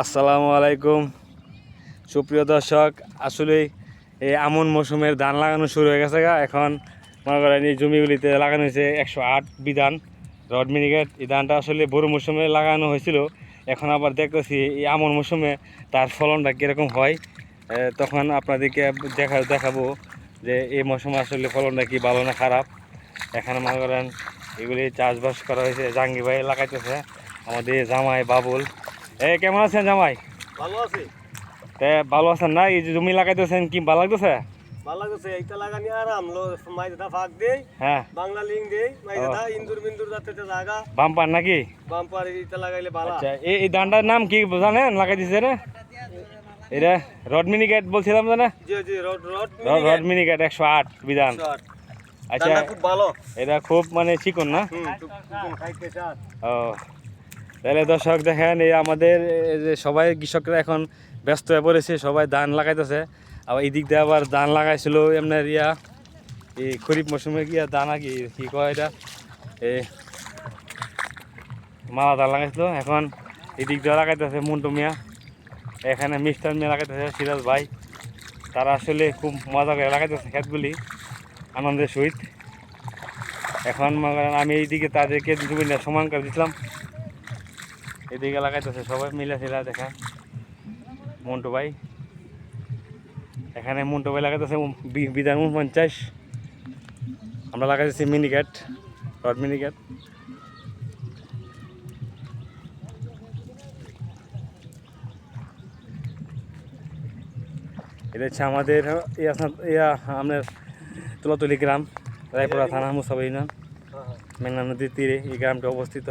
আসসালামু আলাইকুম। সুপ্রিয় দর্শক, আসলে এই আমন মৌসুমের ধান লাগানো শুরু হয়ে গেছে গা। এখন মনে করেন এই জমিগুলিতে লাগানো হয়েছে একশো আট বিধান, রড মিনিকেট এই ধানটা আসলে বড় মৌসুমে লাগানো হয়েছিল। এখন আবার দেখতেছি এই আমন মৌসুমে তার ফলনটা কীরকম হয়। তখন আপনাদেরকে দেখা, দেখাবো যে এই মৌসুমে আসলে ফলনটা কি ভালো না খারাপ। এখানে মনে করেন এগুলি চাষবাস করা হয়েছে জাঙ্গি ভাই লাগাইতেছে। আমাদের জামাই বাবুল এ কেমন আছেন জামাই? ভালো আছে। তে ভালো আছেন না? এই যে জমি লাগাইতেছেন কি ভালো লাগতেছে? ভালো এইটা লাগানি আরাম। লো ফাঁক দেই হ্যাঁ। বাংলা দেই ইন্দুর বিন্দুর যাতে বাম্পার নাকি? বাম্পার এইটা লাগাইলে ভালো। আচ্ছা এই নাম কি জানেন? লাগাই দিছে না এটা রড মিনিকেট বলছিলাম তো না জি জি রড রড রড- রড মিনিকেট। একশো আট বিধান। আচ্ছা খুব ভালো। এটা খুব মানে চিকন না? ও। তাহলে দর্শক দেখেন, এই আমাদের যে সবাই কৃষকরা এখন ব্যস্ত হয়ে পড়েছে, সবাই ধান লাগাইতেছে। আবার এই দিক দিয়ে আবার ধান লাগাইছিল এমনি ইয়া এই খরিফ মৌসুমে গিয়া দানা কি কি কয় এটা? এই মালা ধান লাগাইছিল। এখন এই দিক দিয়ে লাগাইতেছে মুন্টু মিয়া। এখানে মিষ্টান মিয়া লাগাইতেছে, সিরাজ ভাই। তারা আসলে খুব মজা করে লাগাইতেছে ক্ষেতগুলি, আনন্দের সহিত। এখন আমি এইদিকে তাদেরকে দুটো সমান করে দিছিলাম। এদিকে লাগাইতেছে সবাই মিলে ছিলা দেখা। মন্টু ভাই। এখানে মন্টু ভাই লাগাইতেছে বিধান পঞ্চাশ আমরা লাগাইতেছি মিনিকেট রড মিনিকেট এটা হচ্ছে আমাদের ইয়া ইয়া আমাদের তুলাতুলি গ্রাম রায়পুরা থানা মুসাবাই ইউনিয়ন। মেঘনা নদীর তীরে এই গ্রামটি অবস্থিত।